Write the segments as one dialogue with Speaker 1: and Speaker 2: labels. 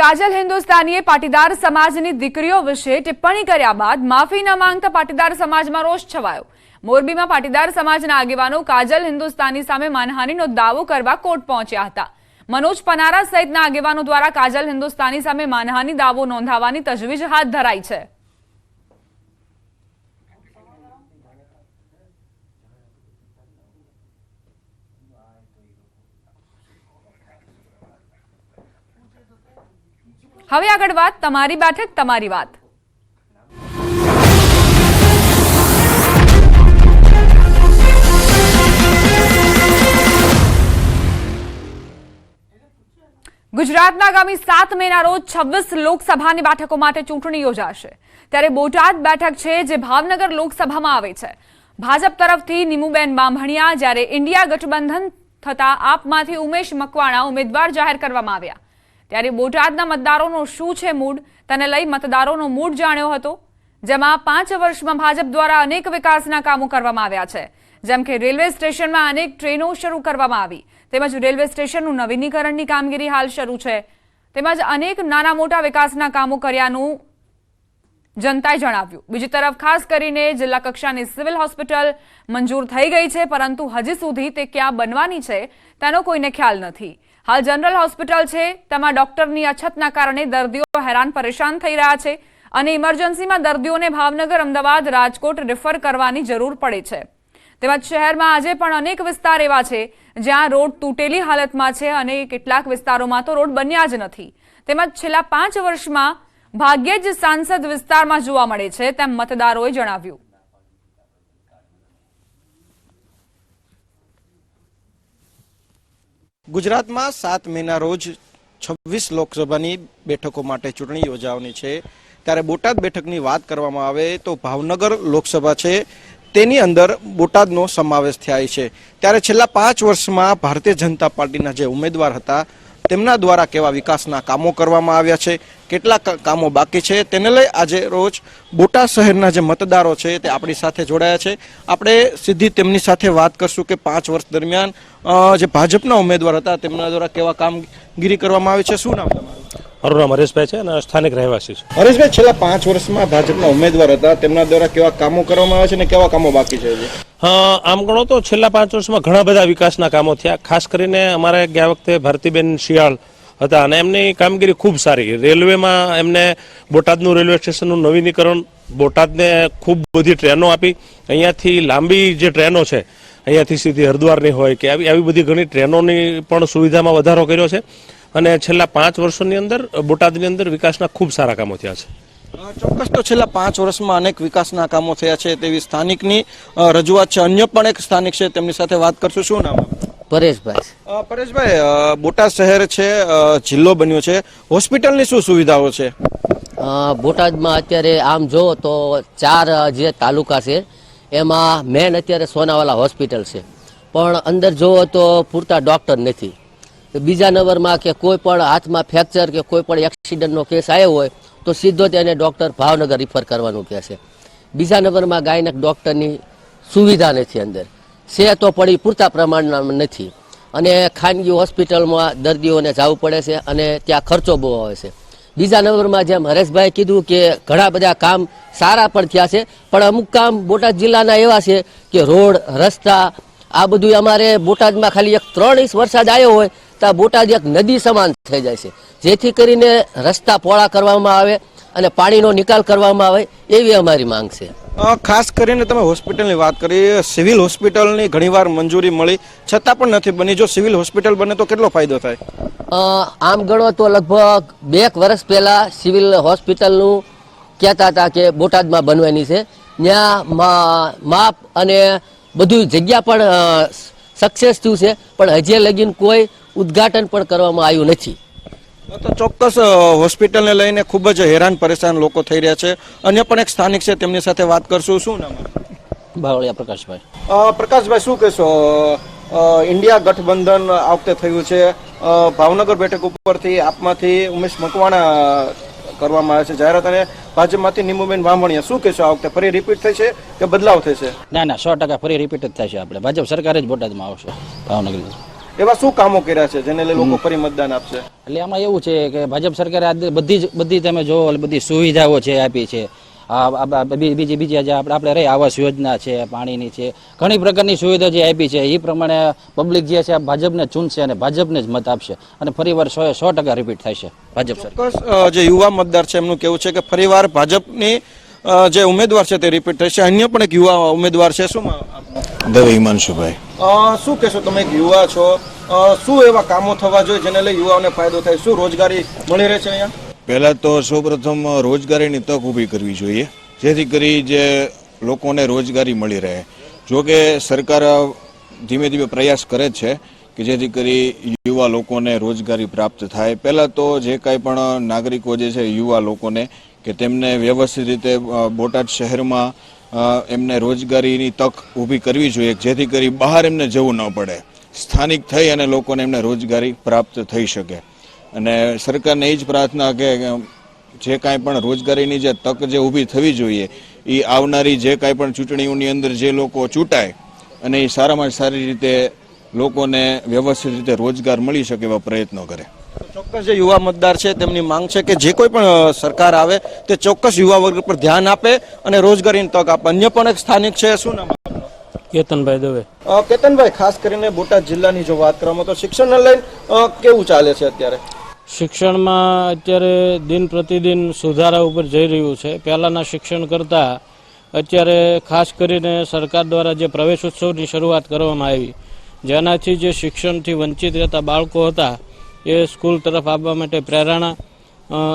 Speaker 1: કાજલ હિન્દુસ્તાનીએ પાટીદાર સમાજની દીકરીઓ વિશે ટિપ્પણી કર્યા બાદ માફી ન માંગતા પાટીદાર સમાજમાં રોષ છવાયો. મોરબીમાં પાટીદાર સમાજના આગેવાનો કાજલ હિન્દુસ્તાની સામે માનહાનિનો દાવો કરવા કોર્ટ પહોંચ્યા હતા. મનોજ પનારા સહિતના આગેવાનો દ્વારા કાજલ હિન્દુસ્તાની સામે માનહાની દાવો નોંધાવવાની તજવીજ હાથ ધરાઈ છે. હવે આગળ વાત, તમારી બેઠક, તમારી વાત. ગુજરાતના આગામી સાત મેના રોજ છવ્વીસ લોકસભાની બેઠકો માટે ચૂંટણી યોજાશે. ત્યારે બોટાદ બેઠક છે જે ભાવનગર લોકસભામાં આવે છે. ભાજપ તરફથી નીમુબેન બામણિયા જ્યારે ઇન્ડિયા ગઠબંધન થતા આપમાંથી ઉમેશ મકવાણા ઉમેદવાર જાહેર કરવામાં આવ્યા. ત્યારે બોટાદના મતદારોનો શું છે મૂડ? તેને લઈ મતદારોનો મૂડ જાણ્યો હતો? જેમાં પાંચ વર્ષમાં ભાજપ દ્વારા અનેક વિકાસના કામો કરવામાં આવ્યા છે. જેમ કે રેલવે સ્ટેશનમાં અનેક ટ્રેનો શરૂ કરવામાં આવી. તેમજ રેલવે સ્ટેશનનું નવીનીકરણની કામગીરી હાલ શરૂ છે. તેમજ અનેક નાના મોટા વિકાસના કામો કર્યાનું જનતાએ જણાવ્યું. બીજી તરફ ખાસ કરીને જિલ્લા કક્ષાની સિવિલ હોસ્પિટલ મંજૂર થઈ ગઈ છે, પરંતુ હજી સુધી તે ક્યાં બનવાની છે તેનો કોઈને ખ્યાલ નથી. હાલ જનરલ હોસ્પિટલ છે. તેમાં ડોક્ટરની અછતના કારણે દર્દીઓ હેરાન પરેશાન થઈ રહ્યા છે અને ઇમરજન્સીમાં દર્દીઓને ભાવનગર, અમદાવાદ, રાજકોટ રેફર કરવાની જરૂર પડે છે. તેમજ શહેરમાં આજે પણ અનેક વિસ્તાર એવા છે જ્યાં રોડ તૂટેલી હાલતમાં છે અને કેટલાક વિસ્તારોમાં તો રોડ બન્યા જ નથી. તેમજ છેલ્લા પાંચ વર્ષમાં ભાગ્યે જ સાંસદ વિસ્તારમાં જોવા મળે છે તેમ મતદારોએ જણાવ્યું.
Speaker 2: ગુજરાતમાં સાત મેના રોજ છવ્વીસ લોકસભાની બેઠકો માટે ચૂંટણી યોજાવાની છે. ત્યારે બોટાદ બેઠકની વાત કરવામાં આવે તો ભાવનગર લોકસભા છે. તેની અંદર બોટાદનો સમાવેશ થાય છે. ત્યારે છેલ્લા પાંચ વર્ષમાં ભારતીય જનતા પાર્ટીના જે ઉમેદવાર હતા, તેમના દ્વારા કેવા વિકાસના કામો કરવામાં આવ્યા છે? કેટલા કામો બાકી છે તેને લઈ આજે રોજ બોટાદ શહેરના જે મતદારો છે તે આપણી સાથે જોડાયા છે. આપણે સીધી તેમની સાથે વાત કરશું કે પાંચ વર્ષ દરમિયાન જે ભાજપના ઉમેદવાર હતા તેમના દ્વારા કેવા કામગીરી કરવામાં આવી છે? શું નામ તમારું?
Speaker 3: મારું નામ હરેશભાઈ છે અને સ્થાનિક રહેવાસી છું.
Speaker 2: હરેશભાઈ છેલ્લા પાંચ વર્ષમાં ભાજપના ઉમેદવાર હતા તેમના દ્વારા કેવા કામો કરવામાં આવે છે અને કેવા કામો બાકી છે
Speaker 3: આમ ગણો તો છેલ્લા પાંચ વર્ષમાં ઘણા બધા વિકાસના કામો થયા. ખાસ કરીને અમારે ગયા વખતે ભારતીબેન શિયાળ હતા. અને એમની કામગીરી ખૂબ સારી. રેલવેમાં એમને બોટાદનું રેલવે સ્ટેશનનું નવીનીકરણ, બોટાદને ખૂબ બધી ટ્રેનો આપી. અહીંયાથી લાંબી જે ટ્રેનો છે, અહીંયાથી સીધી હરદ્વારની હોય કે આવી આવી બધી ઘણી ટ્રેનોની પણ સુવિધામાં વધારો કર્યો છે. અને છેલ્લા પાંચ વર્ષોની અંદર બોટાદની અંદર વિકાસના ખૂબ સારા કામો થયા છે.
Speaker 2: ચોક્કસ તો છેલ્લા પાંચ વર્ષમાં અનેક વિકાસના કામો થયા છે તેવી સ્થાનિકની રજૂઆત છે. અન્ય પણ એક સ્થાનિક છે. તેમની સાથે વાત કરશું. શું નામ?
Speaker 4: પરેશભાઈ.
Speaker 2: પરેશભાઈ બોટાદ શહેર છે જિલ્લો બન્યો છે. હોસ્પિટલની શું સુવિધાઓ છે?
Speaker 4: બોટાદમાં અત્યારે આમ જો તો ચાર જે તાલુકા છે એમાં મેન અત્યારે સોનાવાલા હોસ્પિટલ છે. પણ અંદર જોવો તો પૂરતા ડૉક્ટર નથી. બીજા નંબરમાં કે કોઈ પણ હાથમાં ફ્રેક્ચર કે કોઈ પણ એક્સિડન્ટનો કેસ આવ્યો હોય તો સીધો તેને ડૉક્ટર ભાવનગર રિફર કરવાનું કહે છે. બીજા નંબરમાં ગાયનક ડૉક્ટરની સુવિધા નથી અંદર. છે તો પડી પૂરતા પ્રમાણમાં નથી. અને ખાનગી હોસ્પિટલમાં દર્દીઓને જવું પડે છે અને ત્યાં ખર્ચો બહુ આવે છે. બીજા નંબરમાં જેમ હરેશભાઈ કીધું કે ઘણા બધા કામ સારા પણ થયા છે, પણ અમુક કામ બોટાદ જિલ્લાના એવા છે કે રોડ, રસ્તા, આ બધું અમારે બોટાદમાં ખાલી એક ત્રણ ઇંચ વરસાદ આવ્યો હોય તો બોટાદ એક નદી સમાન થઈ જાય છે. જેથી કરીને રસ્તા પહોળા કરવામાં આવે અને પાણીનો નિકાલ કરવામાં આવે એવી અમારી માંગ છે.
Speaker 2: ખાસ કરીને તમે હોસ્પિટલની વાત કરી સિવિલ હોસ્પિટલની ઘણીવાર મંજૂરી મળી. છતાં પણ નથી બની. જો સિવિલ હોસ્પિટલ બને તો કેટલો ફાયદો થાય?
Speaker 4: આમ ગણો તો લગભગ બે વર્ષ પહેલાં સિવિલ હોસ્પિટલનું કહેતા હતા કે બોટાદમાં બનવાની છે. ત્યાં મા- માપ અને બધું જગ્યા પણ સક્સેસ થયું છે. પણ હજી લગીન કોઈ ઉદ્ઘાટન પણ કરવામાં આવ્યું નથી.
Speaker 2: તો ચોક્કસ હોસ્પિટલને લઈને ખૂબ જ હેરાન પરેશાન લોકો થઈ રહ્યા છે. અન્ય પણ એક સ્થાનિક છે તેમની સાથે વાત કરશું. શું નામ
Speaker 5: બાવળિયા પ્રકાશભાઈ.
Speaker 2: પ્રકાશભાઈ શું કહેશો? ઇન્ડિયા ગઠબંધન આ વખતે થયું છે. ભાવનગર બેઠક ઉપરથી આપમાંથી ઉમેશ મકવાણા કરવામાં આવે છે. જાહેરાત અને ભાજપમાંથી નિમુબેન વામણીયા શું કહેશો આ વખતે? ફરી રિપીટ થશે કે બદલાવ થશે?
Speaker 5: ના ના સો ટકા ફરી રિપીટ જ થશે આપણે. ભાજપ સરકાર જ બોટાદમાં આવશે ભાવનગર
Speaker 2: એવા શું કામો કર્યા છે જેને લઈ લોકો ફરી મતદાન આપશે?
Speaker 5: એટલે આમાં એવું છે કે ભાજપ સરકારે આ બધી જ બધી તમે જો બધી સુવિધાઓ છે આપી છે. બીજી બીજી જે આપણે આપણે રહી આવાસ યોજના છે પાણીની છે ઘણી પ્રકારની સુવિધા જે આપી છે એ પ્રમાણે પબ્લિક જે છે ભાજપને ચૂનશે અને ભાજપને જ મત આપશે. અને ફરીવાર સો સો ટકા રિપીટ થશે ભાજપ સરકાર.
Speaker 2: જે યુવા મતદાર છે એમનું કેવું છે કે ફરીવાર ભાજપની જે ઉમેદવાર છે તે રિપીટ થશે. અન્ય પણ એક યુવા ઉમેદવાર છે શું?
Speaker 6: દવે હિમાંશુભાઈ.
Speaker 2: શું કહેશો તમે? યુવા છો. શું એવા કામો થવા જોઈએ જેને લઈ યુવાઓને ફાયદો થાય? શું રોજગારી મળી રહે છે અહીંયા?
Speaker 6: પહેલાં તો સૌપ્રથમ રોજગારીની તક ઊભી કરવી જોઈએ. જેથી કરી જે લોકોને રોજગારી મળી રહે. જો કે સરકાર ધીમે ધીમે પ્રયાસ કરે છે કે જેથી કરી યુવા લોકોને રોજગારી પ્રાપ્ત થાય. પહેલાં તો જે કાંઈ પણ નાગરિકો જે છે યુવા લોકોને કે તેમને વ્યવસ્થિત રીતે બોટાદ શહેરમાં એમને રોજગારીની તક ઊભી કરવી જોઈએ, જેથી કરી બહાર એમને જવું ન પડે. સ્થાનિક થઈ અને લોકોને એમને રોજગારી પ્રાપ્ત થઈ શકે. અને સરકારને એ જ પ્રાર્થના કે જે કાંઈ પણ રોજગારીની જે તક જે ઊભી થવી જોઈએ એ આવનારી જે કાંઈ પણ ચૂંટણીઓની અંદર જે લોકો ચૂંટાય, અને એ સારામાં સારી રીતે લોકોને વ્યવસ્થિત રીતે રોજગાર મળી શકે એવા પ્રયત્નો કરે.
Speaker 2: ચોક્કસ જે યુવા મતદાર છે તેમની માંગ છે કે જે કોઈ પણ સરકાર આવે તે ચોક્કસ યુવા વર્ગ પર ધ્યાન આપે અને રોજગારીની તક આપે. અન્ય પણ એક સ્થાનિક છે શું નામ
Speaker 7: કેતનભાઈ દવે.
Speaker 2: કેતનભાઈ ખાસ કરીને બોટાદ જિલ્લાની જો વાત કરવામાં તો શિક્ષણને લઈને કેવું ચાલે છે અત્યારે?
Speaker 7: શિક્ષણમાં અત્યારે દિન પ્રતિદિન સુધારા ઉપર જઈ રહ્યું છે. પહેલાંના શિક્ષણ કરતાં અત્યારે ખાસ કરીને સરકાર દ્વારા જે પ્રવેશ ઉત્સવની શરૂઆત કરવામાં આવી જેનાથી જે શિક્ષણથી વંચિત રહેતા બાળકો હતા એ સ્કૂલ તરફ આવવા માટે પ્રેરણા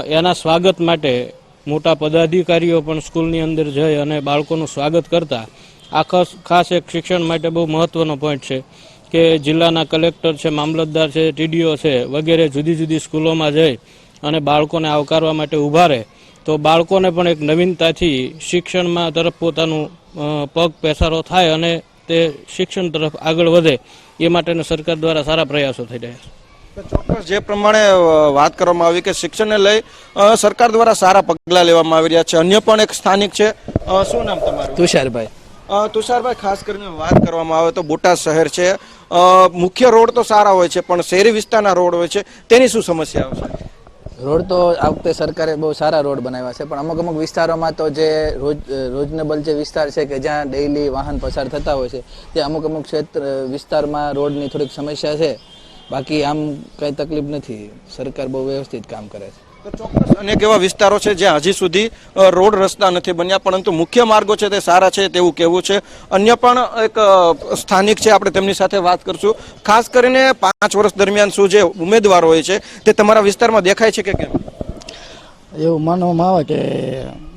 Speaker 7: એના સ્વાગત માટે મોટા પદાધિકારીઓ પણ સ્કૂલની અંદર જઈ અને બાળકોનું સ્વાગત કરતા. આ ખાસ એક શિક્ષણ માટે બહુ મહત્વનો પોઈન્ટ છે કે જિલ્લાના કલેક્ટર છે, મામલતદાર છે, ટીડીઓ છે, વગેરે જુદી જુદી સ્કૂલોમાં જઈ અને બાળકોને આવકારવા માટે ઊભા રહે. તો બાળકોને પણ એક નવીનતાથી શિક્ષણમાં તરફ પોતાનું પગ પેસારો થાય અને તે શિક્ષણ તરફ આગળ વધે. એ માટેના સરકાર દ્વારા સારા પ્રયાસો થઈ રહ્યા છે.
Speaker 2: ચોક્કસ જે પ્રમાણે વાત કરવામાં આવી કે શિક્ષણને લઈ સરકાર દ્વારા સારા પગલાં લેવામાં આવી રહ્યા છે. અન્ય પણ એક સ્થાનિક છે. શું નામ તમારું?
Speaker 8: તુષારભાઈ.
Speaker 2: તુષારભાઈ ખાસ કરીને વાત કરવામાં આવે તો બોટાદ શહેર છે. મુખ્ય રોડ તો સારા હોય છે પણ શહેરી વિસ્તારના રોડ હોય છે. તેની શું સમસ્યા આવશે
Speaker 8: રોડ તો આ વખતે સરકારે બહુ સારા રોડ બનાવ્યા છે પણ અમુક અમુક વિસ્તારોમાં તો જે રોજ રોજનેબલ જે વિસ્તાર છે કે જ્યાં ડેઈલી વાહન પસાર થતા હોય છે તે અમુક અમુક ક્ષેત્ર વિસ્તારમાં રોડની થોડીક સમસ્યા છે. બાકી આમ કંઈ તકલીફ નથી. સરકાર બહુ વ્યવસ્થિત કામ કરે છે.
Speaker 2: ચોક્કસ અનેક એવા વિસ્તારો છે જ્યાં હજી સુધી રોડ રસ્તા નથી બન્યા પરંતુ મુખ્ય માર્ગો છે તે સારા છે તેવું કહેવું છે. અન્ય પણ એક સ્થાનિક છે આપણે તેમની સાથે વાત કરશું. ખાસ કરીને પાંચ વર્ષ દરમિયાન શું જે ઉમેદવારો હોય છે તે તમારા વિસ્તારમાં દેખાય છે કે કેમ?
Speaker 9: એવું માનવામાં આવે કે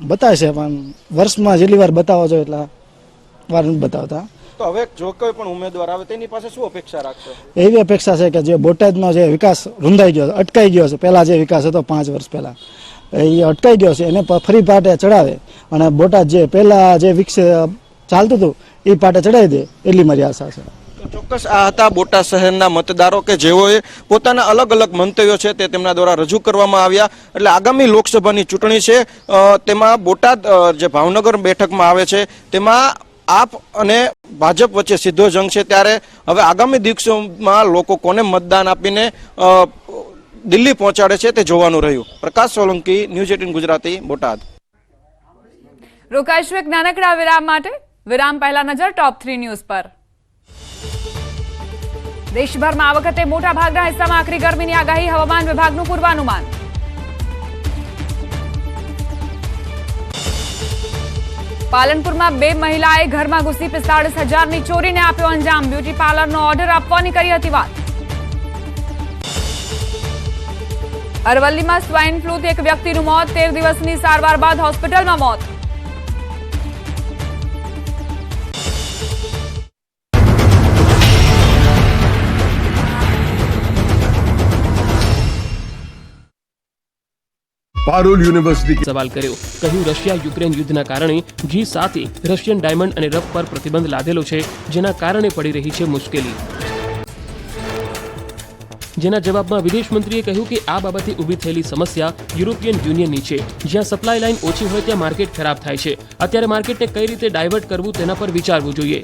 Speaker 9: બતાવે છે પણ વર્ષમાં જેટલી વાર બતાવો છો એટલા વાર નથી બતાવતા.
Speaker 2: તો હવે જો કોઈ પણ ઉમેદવાર આવે તેની પાસે શું અપેક્ષા રાખશો?
Speaker 9: એવી અપેક્ષા છે કે જે બોટાદનો જે વિકાસ રૂંધાઈ ગયો અટકાઈ ગયો છે. પહેલાં જે વિકાસ હતો પાંચ વર્ષ પહેલાં એ અટકાઈ ગયો છે. એને ફરી પાટે ચડાવે અને બોટાદ જે પહેલાં જે વિકસ ચાલતું હતું એ પાટે ચડાવી દે એટલી મારી આશા છે.
Speaker 2: તો ચોક્કસ આ હતા બોટાદ શહેરના મતદારો કે જેઓએ પોતાના અલગ અલગ મંતવ્યો છે તે તેમના દ્વારા રજૂ કરવામાં આવ્યા. એટલે આગામી લોકસભાની ચૂંટણી છે તેમાં બોટાદ જે ભાવનગર બેઠકમાં આવે છે તેમાં આપ અને ભાજપ વચ્ચે સીધો જંગ છે ત્યારે હવે આગામી દિવસોમાં લોકો કોને મતદાન આપીને દિલ્હી પહોંચાડે છે તે જોવાનું રહ્યું. Prakash Solanki, news eighteen Gujarati, Botad.
Speaker 1: રોકાઈશું એક નાનકડા વિરામ માટે. વિરામ પહેલા નજર ટોપ થ્રી ન્યૂઝ પર. દેશભરમાં આ વખતે મોટા ભાગના હિસ્સામાં આકરી ગરમીની આગાહી હવામાન વિભાગનું પૂર્વાનુમાન. પાલનપુરમાં બે મહિલાએ ઘરમાં ઘૂસી પિસ્તાળીસ હજારની ચોરીને આપ્યો અંજામ. બ્યુટી પાર્લરનો ઓર્ડર આપવાની કરી હતી વાત. અરવલ્લીમાં સ્વાઇન ફ્લૂથી એક વ્યક્તિનું મોત, તેર દિવસની સારવાર બાદ હોસ્પિટલમાં મોત.
Speaker 10: પારુલ યુનિવર્સિટી
Speaker 11: સવાલ કર્યો. કહ્યું, રશિયા યુક્રેન યુદ્ધના કારણે જી સાતે રશિયન ડાયમંડ અને રફ પર પ્રતિબંધ લાદેલો છે, જેના કારણે પડી રહી છે મુશ્કેલી. જેના જવાબમાં વિદેશ મંત્રીએ કહ્યું કે આ બાબતે ઊભી થયેલી સમસ્યા યુરોપિયન યુનિયનની છે. જ્યાં સપ્લાય લાઇન ઓછી હોય ત્યાં માર્કેટ ખરાબ થાય છે. અત્યારે માર્કેટને કઈ રીતે ડાયવર્ટ કરવું તેના પર વિચારવું જોઈએ.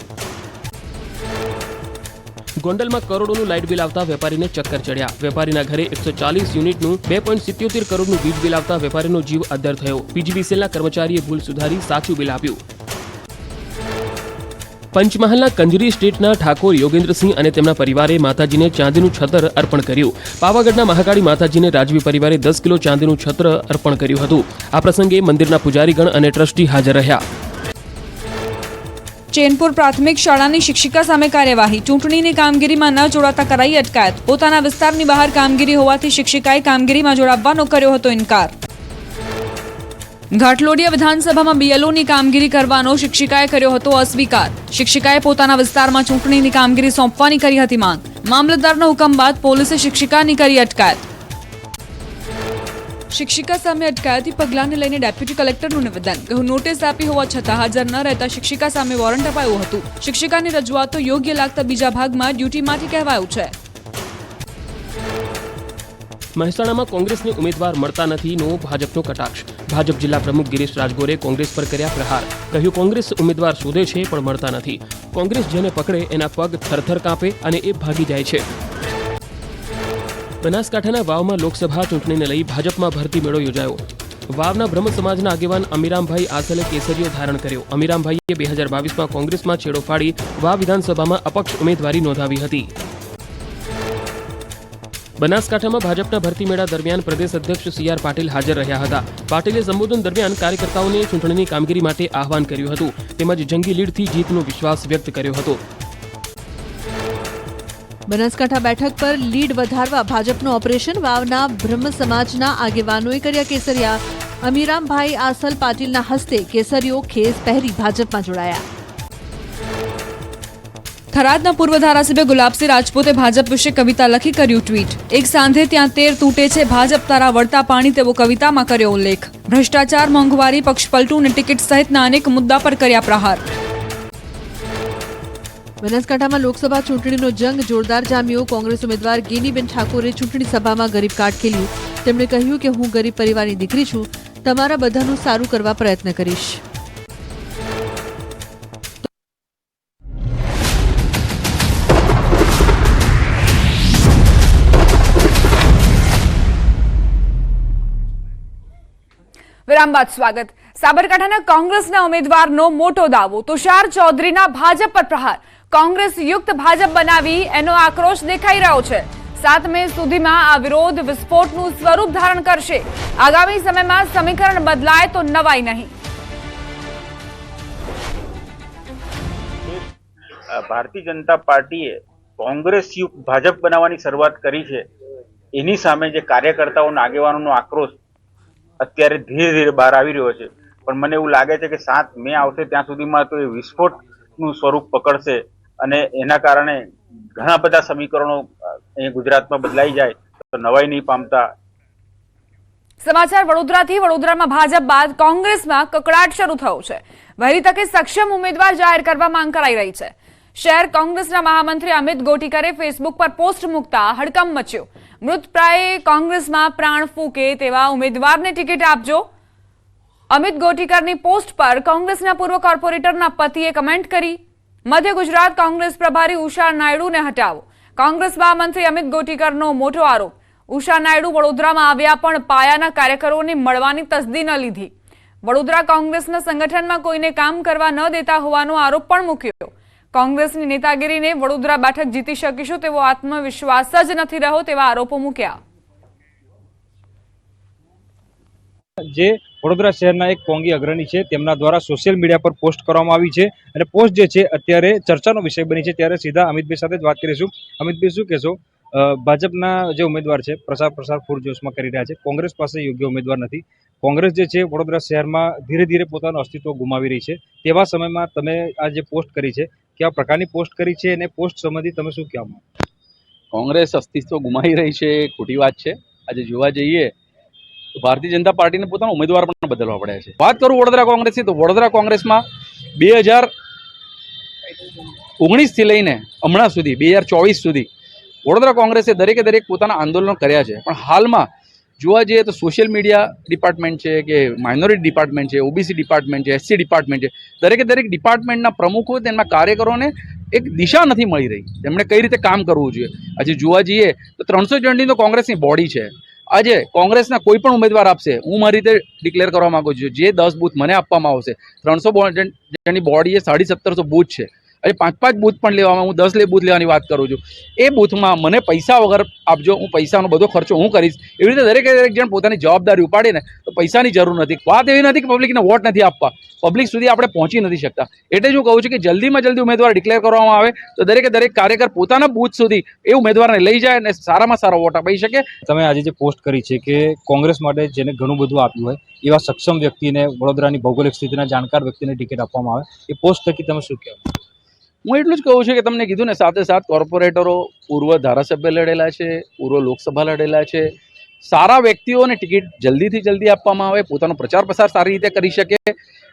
Speaker 11: ગોંડલમાં કરોડોનું લાઇટ બિલ આવતા વેપારીને ચક્કર ચડ્યા. વેપારીના ઘરે એકસો ચાલીસ યુનિટનું બે પોઈન્ટ સિત્યોતેર કરોડનું વીજ બિલ આવતા વેપારીનો જીવ અદ્ધર થયો. પીજીવીસીએલના કર્મચારીએ ભૂલ સુધારી સાચું બિલ આપ્યું. પંચમહાલના કંજરી સ્ટેટના ઠાકોર યોગેન્દ્રસિંહ અને તેમના પરિવારે માતાજીને ચાંદીનું છત્ર અર્પણ કર્યું. પાવાગઢના મહાકાળી માતાજીને રાજવી પરિવારે દસ કિલો ચાંદીનું છત્ર અર્પણ કર્યું હતું. આ પ્રસંગે મંદિરના પૂજારીગણ અને ટ્રસ્ટી હાજર રહ્યા.
Speaker 1: ચેનપુર પ્રાથમિક શાળાની શિક્ષિકા સામે કાર્યવાહી. ચૂંટણીની કામગીરીમાં ન જોડાતા કરાઈ અટકાયત. પોતાના વિસ્તારની બહાર કામગીરી હોવાથી શિક્ષિકાએ કામગીરીમાં જોડાવવાનો કર્યો હતો ઇનકાર. ઘાટલોડિયા વિધાનસભામાં બીએલઓની કામગીરી કરવાનો શિક્ષિકાએ કર્યો હતો અસ્વીકાર. શિક્ષિકાએ પોતાના વિસ્તારમાં ચૂંટણીની કામગીરી સોંપવાની કરી હતી માંગ. મામલતદારનો હુકમ બાદ પોલીસે શિક્ષિકાની કરી અટકાયત. શિક્ષિકા સામે અટકાયતી પગલાંને લઈને ડેપ્યુટી કલેક્ટરનું નિવેદન. કહ્યું નોટિસ આપી હોવા છતાં હાજર ન રહેતા શિક્ષિકા સામે વોરંટ અપાયું હતું. શિક્ષિકાની રજૂઆતો યોગ્ય લાગતા બીજા ભાગમાં ડ્યુટીમાંથી કહેવાયું છે.
Speaker 11: મહેસાણામાં કોંગ્રેસને ઉમેદવાર મળતા નથી, નો ભાજપનો કટાક્ષ. ભાજપ જિલ્લા પ્રમુખ ગિરીશ રાજગોરે કોંગ્રેસ પર કર્યા પ્રહાર. કહ્યું, કોંગ્રેસ ઉમેદવાર શોધે છે, પણ મળતા નથી. કોંગ્રેસ જેને પકડે, એના પગ થરથર કાપે અને એ ભાગી જાય છે. બનાસકાંઠાના વાવમાં લોકસભા ચૂંટણીને લઈ ભાજપમાં ભરતી મેળો યોજાયો. વાવના બ્રહ્મ સમાજના આગેવાન અમીરામભાઈ આસલે કેસરીઓ ધારણ કર્યો. અમીરામભાઈએ બે હજાર બાવીસમાં કોંગ્રેસમાં છેડો ફાડી વાવ વિધાનસભામાં અપક્ષ ઉમેદવારી નોંધાવી હતી. બનાસકાંઠામાં ભાજપના ભરતી મેળા દરમિયાન પ્રદેશ અધ્યક્ષ સી આર પાટીલ હાજર રહ્યા હતા. પાટીલે સંબોધન દરમિયાન કાર્યકર્તાઓને ચૂંટણીની કામગીરી માટે આહવાન કર્યું હતું. તેમજ જંગી લીડથી જીતનો વિશ્વાસ વ્યક્ત કર્યો હતો.
Speaker 10: બનાસકાંઠા બેઠક પર લીડ વધારવા ભાજપનું ઓપરેશન વાવના બ્રહ્મ સમાજના આગેવાનોએ કર્યા કેસરિયા. અમીરામભાઈ આસલ પાટીલના હસ્તે કેસરીઓ ખેસ પહેરી ભાજપમાં જોડાયા.
Speaker 1: થરાદના પૂર્વ ધારાસભ્ય ગુલાબસિંહ રાજપૂતે ભાજપ વિશે કવિતા લખી કર્યું ટ્વીટ. એક સાંધે ત્યાં તેર તૂટે છે, ભાજપ તારા વળતા પાણી તેવો કવિતામાં કર્યો ઉલ્લેખ. ભ્રષ્ટાચાર, મોંઘવારી પક્ષપલટું અને ટિકિટ સહિતના અનેક મુદ્દા પર કર્યા પ્રહાર.
Speaker 10: બનાસકાંઠામાં લોકસભા ચૂંટણીનો જંગ, જોરદાર જામ્યો કોંગ્રેસ ઉમેદવાર ગેનીબેન ઠાકોરે ચૂંટણી સભામાં ગરીબ કાર્ડ ખેલ્યું. તેમણે કહ્યું કે હું ગરીબ પરિવારની દીકરી છું, તમારા બધાનું સારું કરવા પ્રયત્ન કરીશ.
Speaker 1: વિરામ બાદ સ્વાગત. સાબરકાંઠાના કોંગ્રેસના ઉમેદવારનો મોટો દાવો, તુષાર ચૌધરીના ભાજપ પર પ્રહાર. કોંગ્રેસ યુક્ત ભાજપ બનાવી એનો આક્રોશ દેખાઈ રહ્યો છે. સાત મે સુધીમાં આ વિરોધ વિસ્ફોટનું સ્વરૂપ ધારણ કરશે. આગામી સમયમાં સમીકરણ બદલાય તો નવાય નહીં.
Speaker 12: ભારતીય જનતા પાર્ટીએ કોંગ્રેસ યુક્ત ભાજપ બનાવવાની શરૂઆત કરી છે. એની સામે જે કાર્યકર્તાઓના આગેવાનોનો આક્રોશ અત્યારે ધીરે ધીરે બહાર આવી રહ્યો છે. પણ મને એવું લાગે છે કે સાત મે આવશે ત્યાં સુધીમાં તો એ વિસ્ફોટનું સ્વરૂપ પકડશે. અને એના કારણે ઘણા બધા સમીકરણો ગુજરાતમાં બદલાઈ જાય, તો નવાઈ નહીં પામતા.
Speaker 1: સમાચાર વડોદરાથી. વડોદરામાં ભાજપ બાદ કોંગ્રેસમાં કકડાટ શરૂ થયો છે. વહેલી તકે સક્ષમ ઉમેદવાર જાહેર કરવા માંગ કરાઈ રહી છે. શહેર કોંગ્રેસના મહામંત્રી અમિત ગોટીકરે ફેસબુક પર પોસ્ટ મૂકતા હડકંપ મચ્યો. મૃતપ્રાય કોંગ્રેસમાં પ્રાણ ફૂકે તેવા ઉમેદવારને ટિકિટ આપજો. અમિત ગોટીકરની પોસ્ટ પર કોંગ્રેસના પૂર્વ કોર્પોરેટરના પતિએ કમેન્ટ કરી મધ્ય ગુજરાત કોંગ્રેસ પ્રભારી ઉષા નાયડુને હટાવો. કોંગ્રેસ મહામંત્રી અમિત ગોટીકરનો મોટો આરોપ. ઉષા નાયડુ વડોદરામાં આવ્યા પણ પાયાના કાર્યકરોને મળવાની તસદી ન લીધી. વડોદરા કોંગ્રેસના સંગઠનમાં કોઈને કામ કરવા ન દેતા હોવાનો આરોપ પણ મૂક્યો. કોંગ્રેસની નેતાગીરીને વડોદરા બેઠક જીતી શકીશું તેવો આત્મવિશ્વાસ જ નથી રહ્યો તેવા આરોપો મૂક્યા.
Speaker 13: જે વડોદરા શહેરના એક કોંગી અગ્રણી છે, તેમના દ્વારા સોશિયલ મીડિયા પર પોસ્ટ કરવામાં આવી છે અને પોસ્ટ જે છે, અત્યારે ચર્ચાનો વિષય બની છે. ત્યારે સીધા અમિતભાઈ સાથે જ વાત કરીશું. અમિતભાઈ શું કહેશો? ભાજપના જે ઉમેદવાર છે પ્રસાર પ્રસાર પૂરજોશમાં કરી રહ્યા છે. કોંગ્રેસ પાસે યોગ્ય ઉમેદવાર નથી. કોંગ્રેસ જે છે, વડોદરા શહેરમાં ધીરે ધીરે પોતાનું અસ્તિત્વ ગુમાવી રહી છે. તેવા સમયમાં તમે આ જે પોસ્ટ કરી છે કેવા પ્રકારની પોસ્ટ કરી છે અને પોસ્ટ સંબંધી તમે શું કહેવા
Speaker 14: કોંગ્રેસ અસ્તિત્વ ગુમાવી રહી છે ખોટી વાત છે. આજે જોવા જઈએ તો ભારતીય જનતા પાર્ટીને પોતાનો ઉમેદવાર પણ બદલવા પડ્યા છે. વાત કરું વડોદરા કોંગ્રેસની તો વડોદરા કોંગ્રેસમાં બે હજાર ઓગણીસથી લઈને હમણાં સુધી, બે હજાર ચોવીસ સુધી વડોદરા કોંગ્રેસે દરેકે દરેક પોતાના આંદોલનો કર્યા છે. પણ હાલમાં જોવા જઈએ તો સોશિયલ મીડિયા ડિપાર્ટમેન્ટ છે કે માઇનોરિટી ડિપાર્ટમેન્ટ છે ઓબીસી ડિપાર્ટમેન્ટ છે એસસી ડિપાર્ટમેન્ટ છે, દરેકે દરેક ડિપાર્ટમેન્ટના પ્રમુખો તેમના કાર્યકરોને એક દિશા નથી મળી રહી. તેમણે કઈ રીતે કામ કરવું જોઈએ? આજે જોવા જઈએ તો ત્રણસો જણની તો કોંગ્રેસની બોડી છે. આજે કોંગ્રેસના કોઈ પણ ઉમેદવાર આપશે, હું મારી રીતે ડિક્લેર કરવા માગું છું, જે દસ બૂથ મને આપવામાં આવશે, ત્રણસો જેની બોડી એ સાડી સત્તરસો બૂથ છે. આજે પાંચ પાંચ બૂથ પણ લેવામાં, હું દસ લે બૂથ લેવાની વાત કરું છું. એ બૂથમાં મને પૈસા વગર આપજો, હું પૈસાનો બધો ખર્ચો હું કરીશ. એવી રીતે દરેકે દરેક જણ પોતાની જવાબદારી ઉપાડે ને, તો પૈસાની જરૂર નથી. વાત એવી નથી કે પબ્લિકને વોટ નથી આપવા. પબ્લિક સુધી આપણે પહોંચી નથી શકતા. એટલે જ હું કહું છું કે જલ્દીમાં જલ્દી ઉમેદવાર ડિક્લેર કરવામાં આવે, તો દરેકે દરેક કાર્યકર પોતાના બૂથ સુધી એ ઉમેદવારને લઈ જાય અને સારામાં સારો વોટ અપાઈ શકે.
Speaker 13: તમે આજે જે પોસ્ટ કરી છે કે કોંગ્રેસ માટે જેને ઘણું બધું આપ્યું હોય, એવા સક્ષમ વ્યક્તિને વડોદરાની ભૌગોલિક સ્થિતિના જાણકાર વ્યક્તિને ટિકિટ આપવામાં આવે, એ પોસ્ટ થકી તમે શું કહેવા?
Speaker 14: હું એટલું જ કહું છું કે તમને કીધું ને, સાથે સાથ કોર્પોરેટરો, પૂર્વ ધારાસભ્ય લડેલા છે, પૂર્વ લોકસભા લડેલા છે. સારા વ્યક્તિઓને ટિકિટ જલ્દીથી જલ્દી આપવામાં આવે, પોતાનો પ્રચાર પ્રસાર સારી રીતે કરી શકે.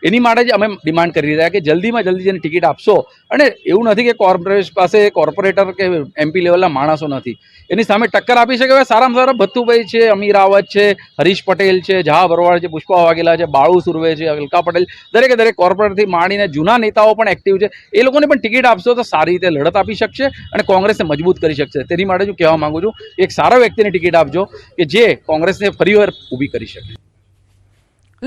Speaker 14: એની માટે જ અમે ડિમાન્ડ કરી રહ્યા કે જલ્દીમાં જલ્દી જેને ટિકિટ આપશો. અને એવું નથી કે કોર્પોરેશ પાસે કોર્પોરેટર કે એમપી લેવલના માણસો નથી. એની સામે ટક્કર આપી શકે હવે સારામાં સારા ભત્તુભાઈ છે, અમીર રાવત છે, હરીશ પટેલ છે જહા ભરવાડ છે, પુષ્પા વાઘેલા છે, બાળુ સુરવે છે, અલકા પટેલ. દરેકે દરેક કોર્પોરેટરથી માંડીને જૂના નેતાઓ પણ એક્ટિવ છે. એ લોકોને પણ ટિકિટ આપશો તો સારી રીતે લડત આપી શકશે અને કોંગ્રેસને મજબૂત કરી શકશે. તેની માટે હું કહેવા માંગુ છું એક સારા વ્યક્તિને ટિકિટ આપજો કે જે કોંગ્રેસને ફરીવાર ઊભી કરી શકે.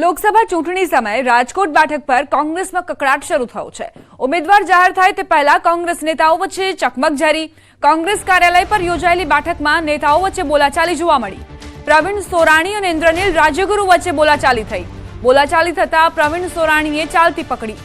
Speaker 1: લોકસભા ચૂંટણી સમયે રાજકોટ બેઠક પર કોંગ્રેસમાં કકડાટ શરૂ થયો છે. ઉમેદવાર જાહેર થાય તે પહેલા કોંગ્રેસ નેતાઓ વચ્ચે ચકમક જારી. કોંગ્રેસ કાર્યાલય પર યોજાયેલી બેઠકમાં નેતાઓ વચ્ચે બોલાચાલી જોવા મળી. પ્રવીણ સોરાણી અને ઇન્દ્રનીલ રાજ્યગુરુ વચ્ચે બોલાચાલી થઈ. બોલાચાલી થતા પ્રવીણ સોરાણીએ ચાલતી પકડી.